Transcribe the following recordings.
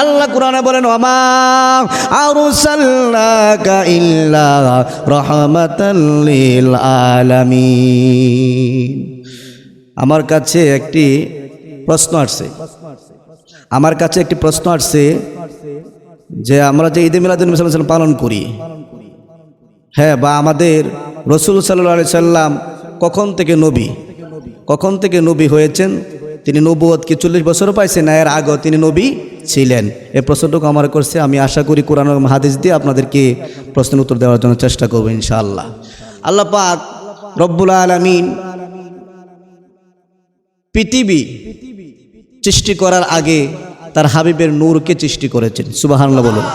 আল্লাহ কোরআনে বলেন ওমা আরসালনাকা ইল্লা রাহমাতাল লিল আলামিন। আমার কাছে একটি প্রশ্ন আসছে। আমার কাছে একটি প্রশ্ন আসছে যে আমরা যে ঈদে মিলাদুল সাল্লাম পালন করি হ্যাঁ বা আমাদের রসুল সাল্লা সাল্লাম কখন থেকে নবী, কখন থেকে নবী হয়েছেন, তিনি নবুয়ত কি চল্লিশ বছরও পাইছেন এর আগেও তিনি নবী ছিলেন। এই প্রশ্নটুকু আমার করছে, আমি আশা করি কোরআন হাদিস দিয়ে আপনাদেরকে প্রশ্নের উত্তর দেওয়ার জন্য চেষ্টা করব ইনশাআল্লাহ। আল্লাহ পাক রব্বুল আলমিন পৃথিবী সৃষ্টি করার আগে তার হাবিবের নূরকে সৃষ্টি করেছেন। সুবাহান্লা বলুন।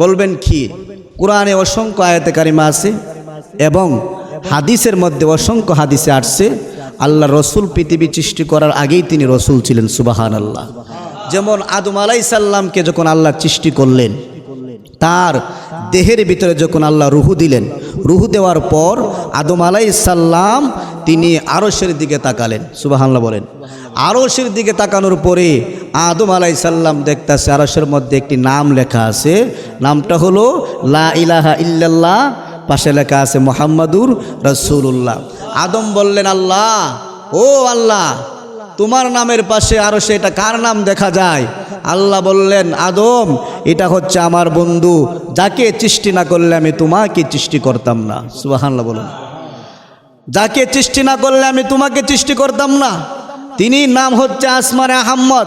বলবেন কি? কোরআনে অসংখ্য আয়াতে কারিমা আছে এবং হাদিসের মধ্যে অসংখ্য হাদিসে আসছে, আল্লাহ রসুল পৃথিবী সৃষ্টি করার আগেই তিনি রসুল ছিলেন। সুবাহান আল্লাহ যেমন আদম আলাই সাল্লামকে যখন আল্লাহ সৃষ্টি করলেন, তার দেহের ভিতরে যখন আল্লাহ রুহু দিলেন, রুহু দেওয়ার পর আদম আলাই সাল্লাম তিনি আরসের দিকে তাকালেন। সুবাহান্লাহ বলেন। আরসের দিকে তাকানোর পরে আদম আলাই সাল্লাম দেখতেছে আরসের মধ্যে একটি নাম লেখা আছে। নামটা হলো, লা ইলাহা ইল্লাল্লাহ, পাশে লেখা আছে মোহাম্মদুর রসুল্লাহ আদম বললেন, আল্লাহ, ও আল্লাহ তোমার নামের পাশে আরও সেটা কার নাম দেখা যায়? আল্লাহ বললেন, আদম, এটা হচ্ছে আমার বন্ধু, যাকে সৃষ্টি না করলে আমি তোমাকে সৃষ্টি করতাম না। সুবাহান্লাহ বলুন। যাকে সৃষ্টি না করলে আমি তোমাকে সৃষ্টি করতাম না। তিনি নাম হচ্ছে আসমানে আহম্মদ।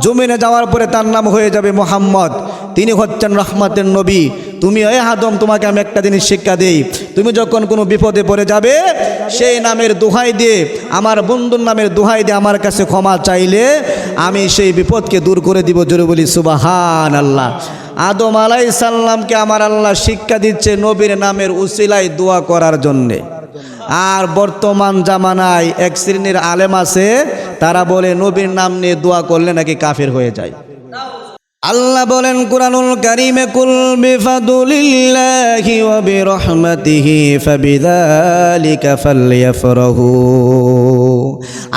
জমিনে যাওয়ার পরে তার নাম হয়ে যাবে মোহাম্মদ। তিনি হচ্ছেন রহমতের নবী। তুমি, এ হাদম তোমাকে আমি একটা জিনিস শিক্ষা দেই। তুমি যখন কোনো বিপদে পড়ে যাবে, সেই নামের দোহাই দিয়ে, আমার বন্ধুর নামের দোহাই দিয়ে আমার কাছে ক্ষমা চাইলে, আমি সেই বিপদকে দূর করে দিব জোরে বলি সুবাহান আল্লাহ আদম আলাই সাল্লামকে আমার আল্লাহ শিক্ষা দিচ্ছে নবীর নামের উসিলায় দোয়া করার জন্যে। আর বর্তমান জামানায় এক শ্রেণির আলেম আছে, তারা বলে, নবীর নাম নিয়ে দোয়া করলে নাকি কাফের হয়ে যায়। আল্লাহ বলেন কুরআনুল কারীমে কুল বিফাদুলিল্লাহি ওয়া বিরহমাতিহি ফাবিযালিকা ফালইফরাহু।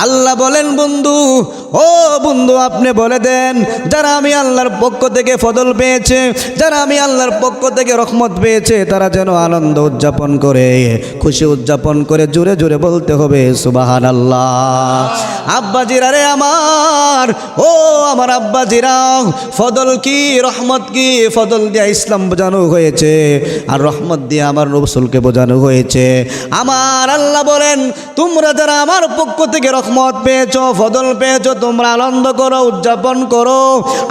আল্লাহ বলেন, বন্ধু, ও বন্ধু, আপনি বলে দেন, যারা আমি আল্লাহর পক্ষ থেকে ফদল পেয়েছে, যারা আমি আল্লাহর পক্ষ থেকে রহমত পেয়েছে, তারা যেন আনন্দ উদযাপন করে, খুশি উদযাপন করে, জোরে জোরে বলতে হবে সুবাহান আল্লাহ আব্বাজিরা রে আমার, ও আমার আব্বাজিরা ফদল কি, রহমত কি? ফদল দিয়ে ইসলাম বোঝানো হয়েছে, আর রহমত দিয়ে আমার রসুলকে বোঝানো হয়েছে। আমার আল্লাহ বলেন, তোমরা যারা আমার পক্ষ থেকে রহমত পেয়েছ ফদল পেয়েছ, তোমরা আনন্দ করো, উদযাপন করো।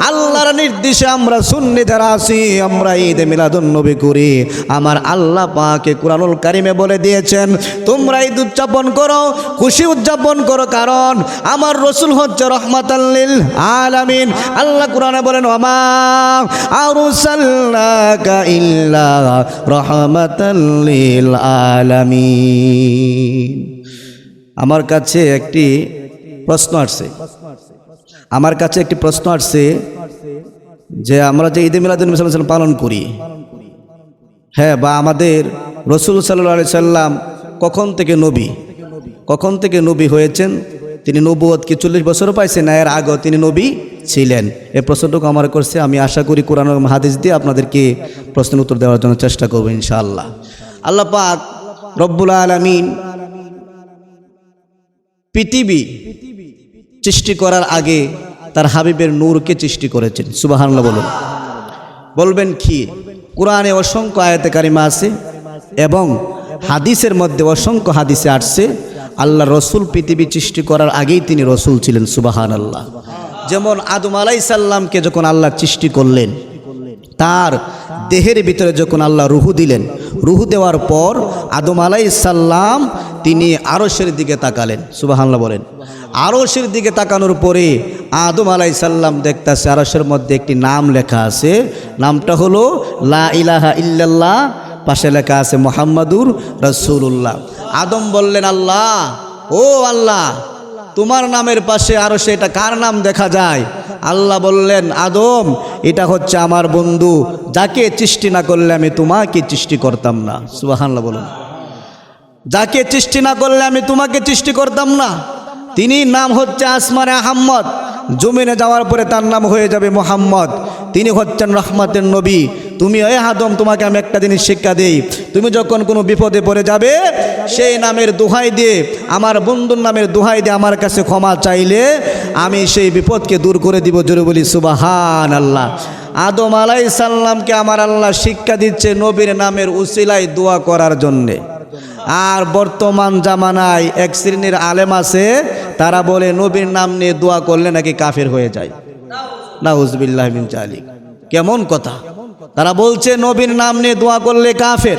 আল্লাহর নির্দেশে আমরা সুন্নি যারা আছি, আমরা ঈদে মিলাদুন নবী করি। আমার আল্লাহ পাকে কুরআনুল কারিমে বলে দিয়েছেন, তোমরা ঈদ উদযাপন করো, খুশি উদযাপন করো, কারণ আমার রসুল হচ্ছে রহমাতাল্লিল আলামিন। আল্লাহ কোরআনে বলেন ওমা রহমাতাল্লিল আলামিন। আমার কাছে একটি প্রশ্ন আসছে। আমার কাছে একটি প্রশ্ন আসছে যে আমরা যে ঈদে সাল্লাম পালন করি হ্যাঁ বা আমাদের রসুল সাল্লা সাল্লাম কখন থেকে নবী, কখন থেকে নবী হয়েছেন, তিনি নবুয়ত কি চল্লিশ বছরও পাইছেন এর আগেও তিনি নবী ছিলেন? এই প্রশ্নটুকু আমার করছে, আমি আশা করি কোরআন হাদিস দিয়ে আপনাদেরকে প্রশ্নের উত্তর দেওয়ার জন্য চেষ্টা করব ইনশাআল্লাহ। আল্লাহ পাক রব্বুল আলমিন পৃথিবী সৃষ্টি করার আগে তার হাবিবের নূরকে সৃষ্টি করেছেন। সুবাহান্লাহ বলুন। বলবেন কি? কোরআনে অসংখ্য আয়াতে কারিমা আছে এবং হাদিসের মধ্যে অসংখ্য হাদিসে আসছে, আল্লাহ রসুল পৃথিবী সৃষ্টি করার আগেই তিনি রসুল ছিলেন সুবাহান আল্লাহ যেমন আদম আলাই সাল্লামকে যখন আল্লাহ সৃষ্টি করলেন, তার দেহের ভিতরে যখন আল্লাহ রুহু দিলেন, রুহু দেওয়ার পর আদম আলাই সাল্লাম তিনি আরসের দিকে তাকালেন। সুবাহান্লাহ বলেন। আরসের দিকে তাকানোর পরে আদম আলাই সাল্লাম দেখতেছে আরসের মধ্যে একটি নাম লেখা আছে। নামটা হলো লা ইলাহা ইল্লাল্লাহ, পাশে লেখা আছে মোহাম্মদুর রসুল্লাহ আদম বললেন, আল্লাহ, ও আল্লাহ, তোমার নামের পাশে আরও সেটা কার নাম দেখা যায়? আল্লাহ বললেন, আদম, এটা হচ্ছে আমার বন্ধু, যাকে সৃষ্টি না করলে আমি তোমাকে সৃষ্টি করতাম না। সুবাহান্লাহ বলুন। যাকে সৃষ্টি না করলে আমি তোমাকে সৃষ্টি করতাম না। তিনি নাম হচ্ছে আসমানে আহম্মদ। জমিনে যাওয়ার পরে তার নাম হয়ে যাবে মোহাম্মদ। তিনি হচ্ছেন রহমতের নবী। তুমি এ আদম, তোমাকে আমি একটা জিনিস শিক্ষা দেই। তুমি যখন কোনো বিপদে পড়ে যাবে, সেই নামের দোহাই দিয়ে, আমার বন্ধুর নামের দোহাই দিয়ে আমার কাছে ক্ষমা চাইলে, আমি সেই বিপদকে দূর করে দিব। জোরে বলি সুবাহান আল্লাহ আদম আলাই সাল্লামকে আমার আল্লাহ শিক্ষা দিচ্ছে নবীর নামের উসিলায় দোয়া করার জন্যে। আর বর্তমান জামানায় এক শ্রেণির আলেম আছে, তারা বলে, নবীর নাম নিয়ে দোয়া করলে নাকি কাফের হয়ে যায়। নাউজবিল্লাহ মিন জালিক। কেমন কথা। তারা বলছে, নবীর নাম নিয়ে দোয়া করলে কাফের।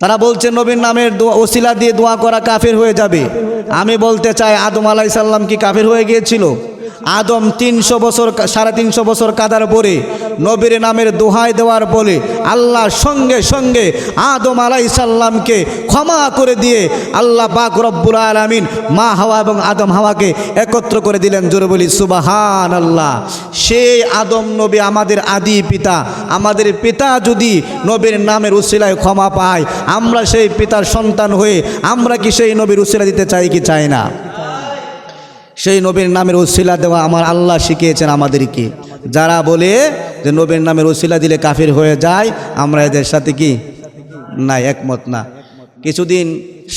তারা বলছে, নবীর নামের ওসিলা দিয়ে দোয়া করা কাফের হয়ে যাবে। আমি বলতে চাই, আদম আলাই সাল্লাম কি কাফের হয়ে গিয়েছিল? আদম তিনশো বছর সাড়ে তিনশো বছর কাদার পরে নবীর নামের দোহাই দেওয়ার বলে আল্লাহ সঙ্গে সঙ্গে আদম আলাই সাল্লামকে ক্ষমা করে দিয়ে আল্লাহ পাক রব্বুল আলমিন মা হাওয়া এবং আদম হাওয়াকে একত্র করে দিলেন। জোরে বলি সুবাহান আল্লাহ সেই আদম নবী আমাদের আদি পিতা। আমাদের পিতা যদি নবীর নামের উসিলায় ক্ষমা পায়, আমরা সেই পিতার সন্তান হয়ে আমরা কি সেই নবীর উসিলা দিতে চাই কি চাই না? সেই নবীর নামের ওসিলা দেওয়া আমার আল্লাহ শিখিয়েছেন আমাদেরকে। যারা বলে যে নবীর নামের ওসিলা দিলে কাফির হয়ে যায়, আমরা এদের সাথে কি? না একমত না। কিছুদিন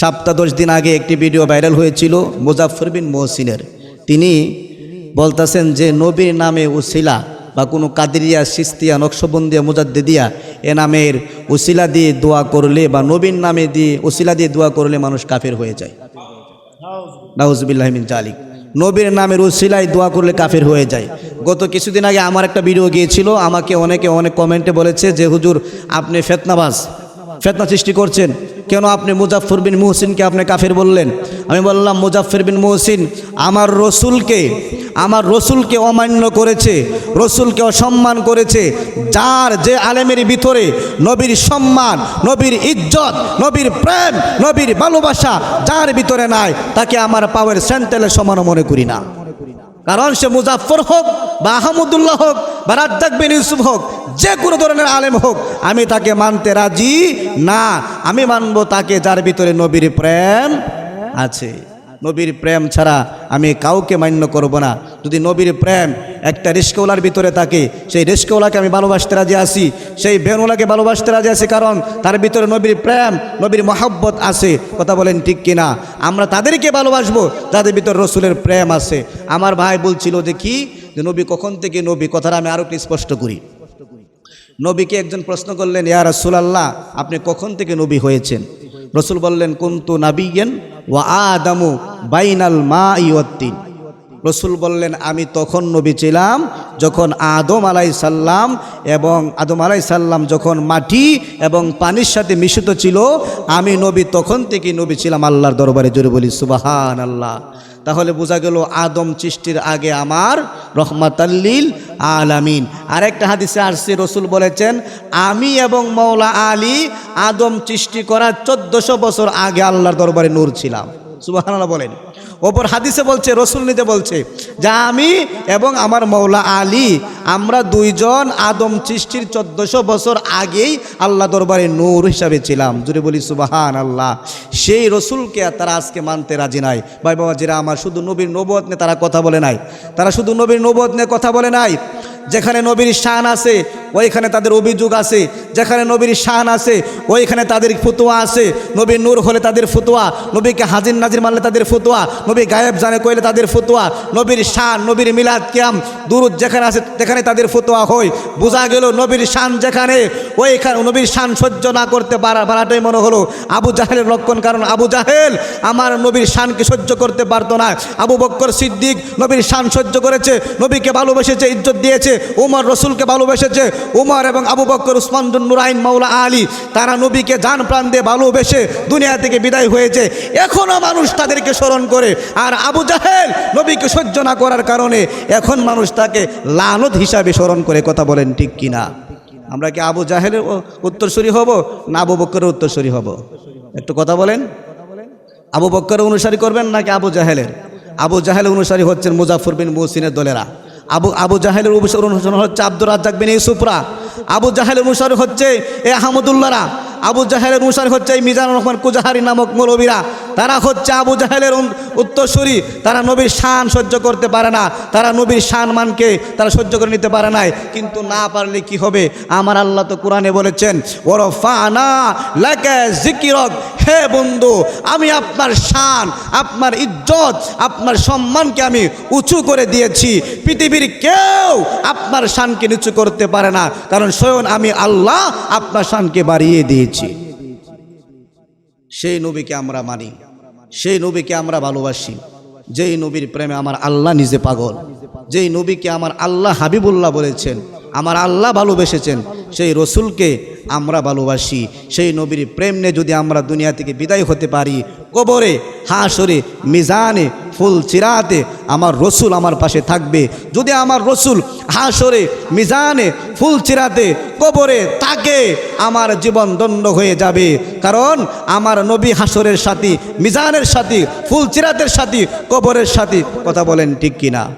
সপ্তাহ দশ দিন আগে একটি ভিডিও ভাইরাল হয়েছিল মুজাফর বিন মহসিনের। তিনি বলতেছেন যে নবীর নামে উসিলা বা কোনো কাদিরিয়া, সিস্তিয়া নকশবন্দিয়া মুজাদ্দিদিয়া এ নামের উসিলা দিয়ে দোয়া করলে বা নবীর নামে দিয়ে উসিলা দিয়ে দোয়া করলে মানুষ কাফের হয়ে যায়। নাউজবিল্লাহমিন জালিক নবীর নামের উসিলায় দোয়া করলে কাফের হয়ে যায়। গত কিছুদিন আগে আমার একটা ভিডিও গিয়েছিল, আমাকে অনেকে অনেক কমেন্টে বলেছে যে, হুজুর, আপনি ফেতনাবাজ, ফেতনা সৃষ্টি করছেন। কেন আপনি মুজাফর বিন মুহসিনকে আপনি কাফের বললেন? আমি বললাম মুজাফর বিন মুহসিন আমার রসুলকে আমার রসুলকে অমান্য করেছে, রসুলকে অসম্মান করেছে, যার যে আলেমের ভিতরে নবীর সম্মান, নবীর ইজ্জত, নবীর প্রেম, নবীর ভালোবাসা, যার ভিতরে নাই, তাকে আমার পাওয়ার সেন্টেলের সমান মনে করি না। কারণ সে মুজাফর হোক, বা আহমদুল্লাহ হোক, বা রাজ্জাক বিন ইউসুফ হোক, যে কোনো ধরনের আলেম হোক, আমি তাকে মানতে রাজি না। আমি মানব তাকে যার ভিতরে নবীর প্রেম আছে। নবীর প্রেম ছাড়া আমি কাউকে মান্য করব না। যদি নবীর প্রেম একটা রিস্কওয়ালার ভিতরে থাকে, সেই রিস্কওয়ালাকে আমি ভালোবাসতে রাজি আসি সেই বেনওয়ালাকে ভালোবাসতে রাজি আসি কারণ তার ভিতরে নবীর প্রেম, নবীর মহাব্বত আছে। কথা বলেন ঠিক কিনা? আমরা তাদেরকে ভালোবাসবো, যাদের ভিতরে রসুলের প্রেম আছে। আমার ভাই বলছিল যে কি? যে নবী কখন থেকে নবী? কথাটা আমি আরও স্পষ্ট করি। নবীকে একজন প্রশ্ন করলেন, ইয়া রসুল আল্লাহ আপনি কখন থেকে নবী হয়েছেন? রসুল বললেন, কুন্তু নাবিয়েন ওয়া আদামু বাইনাল মা ইয়ত্তিন রসুল বললেন, আমি তখন নবী ছিলাম যখন আদম আলাই সাল্লাম এবং আদম আলাই সাল্লাম যখন মাটি এবং পানির সাথে মিশ্রিত ছিল, আমি নবী তখন থেকে নবী ছিলাম আল্লাহর দরবারে জোরে বলি সুবাহান আল্লাহ তাহলে বোঝা গেল, আদম সৃষ্টির আগে আমার রহমাতাল্লিল আলামিন। আরেকটা হাদিসে আসছে, রসুল বলেছেন, আমি এবং মৌলা আলী আদম সৃষ্টি করার চোদ্দশো বছর আগে আল্লাহর দরবারে নূর ছিলাম। সুবাহ বলেন। ওপর হাদিসে বলছে, রসুল নিতে বলছে, যা আমি এবং আমার মৌলা আলী, আমরা দুইজন আদম সৃষ্টির চোদ্দশো বছর আগেই আল্লাহ দরবারে নূর হিসাবে ছিলাম। জুড়ে বলি সুবাহান আল্লাহ সেই রসুলকে তারা আজকে মানতে রাজি নাই। ভাই বাবা, যেরা আমার শুধু নবীর নবত নিয়ে তারা কথা বলে নাই, তারা শুধু নবীর নবত নিয়ে কথা বলে নাই, যেখানে নবীর শান আছে ওইখানে তাদের অভিযোগ আছে, যেখানে নবীর শান আছে, ওইখানে তাদের ফুতুয়া আছে। নবীর নূর হলে তাদের ফুতুয়া, নবীকে হাজির নাজির মানলে তাদের ফুতুয়া, নবী গায়েব জানে কইলে তাদের ফুতুয়া, নবীর শান, নবীর মিলাদ কিয়াম, দুরুদ যেখানে আছে যেখানে তাদের ফুতুয়া হয়। বোঝা গেল নবীর শান যেখানে, ওইখানে নবীর শান সহ্য না করতে পারা পারাটাই মনে হলো আবু জাহেলের লক্ষণ কারণ, আবু জাহেল আমার নবীর শানকে সহ্য করতে পারতো না। আবু বক্কর সিদ্দিক নবীর শান সহ্য করেছে, নবীকে ভালোবেসেছে, ইজ্জত দিয়েছে, উমর রসুলকে ভালোবেসেছে উমর এবং আবু বক্কর উসমান নুরাইন, মাওলা আলী, তারা নবীকে জান প্রাণ দিয়ে ভালোবেসে দুনিয়া থেকে বিদায় হয়েছে। এখনও মানুষ তাদেরকে স্মরণ করে। আর আবু জাহেল নবীকে সহ্য না করার কারণে এখন মানুষ তাকে লানত হিসাবে স্মরণ করে। কথা বলেন ঠিক কিনা? আমরা কি আবু জাহেলের উত্তরসূরি হব না আবু বক্করের উত্তরসূরি হব? একটু কথা বলেন। আবু বক্করের অনুসারী করবেন নাকি আবু জাহেলের? আবু জাহেল অনুসারী হচ্ছেন মুজাফর বিন মুহসিনের দলেরা। আবু আবু জাহেলের অনুসরণ হচ্ছে আব্দুর রাজ্জাক বিন ইউসুফরা। আবু জাহেলের অনুসরণ হচ্ছে, এ আহমদুল্লাহরা আবু জাহেলের অনুসার হচ্ছে এই মিজানুর রহমান কুজাহারি নামক মৌলবীরা। তারা হচ্ছে আবু জাহেলের উত্তরসূরি। তারা নবীর শান সহ্য করতে পারে না। তারা নবীর শান মানকে তারা সহ্য করে নিতে পারে নাই। কিন্তু না পারলে কি হবে? আমার আল্লাহ তো কোরআনে বলেছেন ওর ফানা জিকিরক হে বন্ধু, আমি আপনার শান, আপনার ইজ্জত, আপনার সম্মানকে আমি উঁচু করে দিয়েছি। পৃথিবীর কেউ আপনার শানকে নিচু করতে পারে না। কারণ স্বয়ং আমি আল্লাহ আপনার শানকে বাড়িয়ে দিয়েছি। সেই নবীকে আমরা মানি। সেই নবীকে আমরা ভালোবাসি। যেই নবীর প্রেমে আমার আল্লাহ নিজে পাগল। যেই নবীকে আমার আল্লাহ হাবিবুল্লাহ বলেছেন, আমার আল্লাহ ভালোবেসেছেন, সেই রসুলকে আমরা ভালোবাসি। সেই নবীর প্রেম নিয়ে যদি আমরা দুনিয়া থেকে বিদায় হতে পারি, কবরে হাসরে মিজানে ফুল চিরাতে আমার রসুল আমার পাশে থাকবে। যদি আমার রসুল হাসরে, মিজানে ফুল চিরাতে কবরে তাকে আমার জীবন দণ্ড হয়ে যাবে। কারণ আমার নবী হাসরের সাথী, মিজানের সাথী, ফুল চিরাতের সাথী, কবরের সাথী, কথা বলেন ঠিক কিনা?